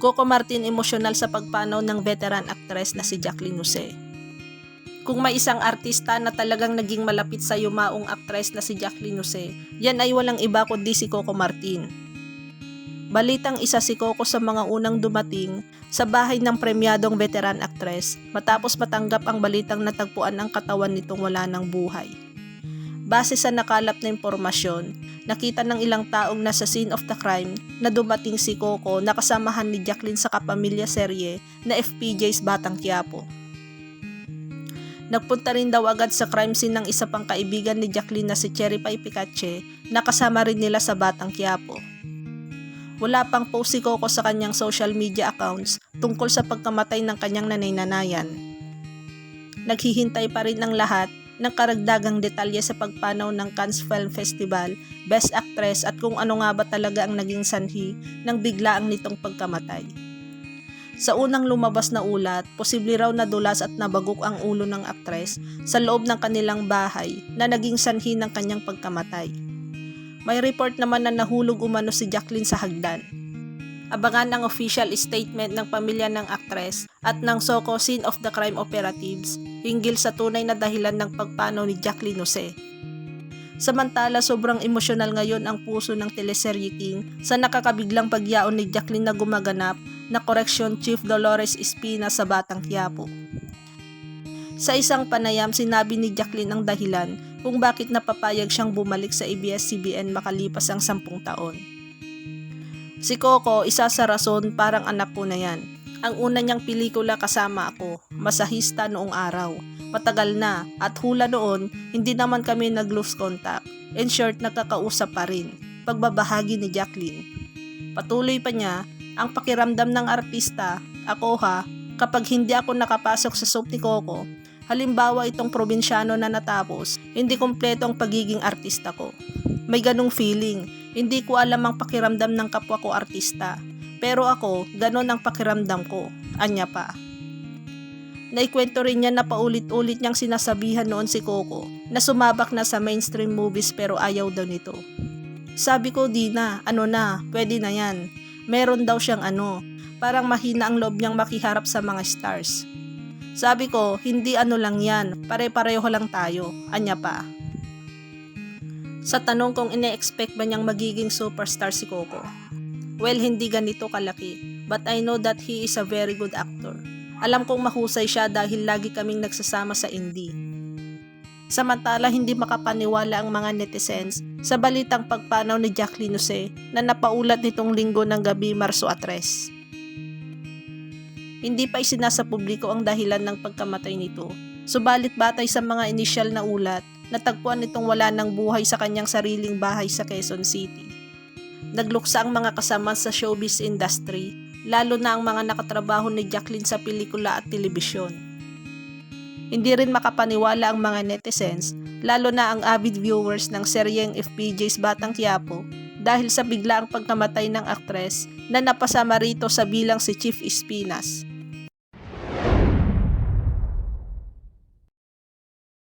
Coco Martin emosyonal sa pagpanaw ng veteran actress na si Jacqueline Jose. Kung may isang artista na talagang naging malapit sa yumaong actress na si Jacqueline Jose, yan ay walang iba kundi si Coco Martin. Balitang isa si Coco sa mga unang dumating sa bahay ng premyadong veteran actress matapos matanggap ang balitang natagpuan ang katawan nitong wala ng buhay. Base sa nakalap na impormasyon, nakita ng ilang taong nasa scene of the crime na dumating si Coco na kasamahan ni Jacqueline sa kapamilya serye na FPJ's Batang Quiapo. Nagpunta rin daw agad sa crime scene ng isa pang kaibigan ni Jacqueline na si Cherry Pie Picache na kasama rin nila sa Batang Quiapo. Wala pang post si Coco sa kanyang social media accounts tungkol sa pagkamatay ng kanyang nanay-nanayan. Naghihintay pa rin ang lahat ng karagdagang detalye sa pagpanaw ng Cannes Film Festival, Best Actress at kung ano nga ba talaga ang naging sanhi ng biglaang nitong pagkamatay. Sa unang lumabas na ulat, posible raw nadulas at nabagok ang ulo ng aktres sa loob ng kanilang bahay na naging sanhi ng kanyang pagkamatay. May report naman na nahulog umano si Jacqueline sa hagdan. Abangan ang official statement ng pamilya ng aktres at ng Soko Scene of the Crime Operatives hinggil sa tunay na dahilan ng pagpanaw ni Jacqueline Jose. Samantala, sobrang emosyonal ngayon ang puso ng teleserye King sa nakakabiglang pagyaon ni Jacqueline na gumaganap na Correction Chief Dolores Espina sa Batang Quiapo. Sa isang panayam, sinabi ni Jacqueline ang dahilan kung bakit napapayag siyang bumalik sa ABS-CBN makalipas ang sampung taon. Si Coco, isa sa rason parang anak ko na yan. Ang una niyang pelikula kasama ako, masahista noong araw. Matagal na at hula noon, hindi naman kami nag-lose contact. In short, nakakausap pa rin. Pagbabahagi ni Jacqueline. Patuloy pa niya, ang pakiramdam ng artista, ako ha, kapag hindi ako nakapasok sa soap ni Coco, halimbawa itong probinsyano na natapos, hindi kompleto ang pagiging artista ko. May ganong feeling, hindi ko alam ang pakiramdam ng kapwa ko artista. Pero ako, ganon ang pakiramdam ko. Anya pa. Naikwento rin niya na paulit-ulit niyang sinasabihan noon si Coco na sumabak na sa mainstream movies pero ayaw daw nito. Sabi ko di na, ano na, pwede na yan. Meron daw siyang ano, parang mahina ang loob niyang makiharap sa mga stars. Sabi ko, hindi ano lang yan, pare-pareho lang tayo, anya pa. Sa tanong kung ine-expect ba niyang magiging superstar si Coco, well, hindi ganito kalaki, but I know that he is a very good actor. Alam kong mahusay siya dahil lagi kaming nagsasama sa indie. Samantala, hindi makapaniwala ang mga netizens sa balitang pagpanaw ni Jacqueline Jose na napaulat nitong linggo ng gabi Marso 3. Hindi pa isinasa publiko ang dahilan ng pagkamatay nito. Subalit batay sa mga initial na ulat, natagpuan nitong wala ng buhay sa kanyang sariling bahay sa Quezon City. Nagluksa ang mga kasama sa showbiz industry lalo na ang mga nakatrabaho ni Jacqueline sa pelikula at telebisyon. Hindi rin makapaniwala ang mga netizens, lalo na ang avid viewers ng seryeng FPJ's Batang Quiapo dahil sa biglaang pagkamatay ng aktres na napasama rito sa bilang si Chief Espinas.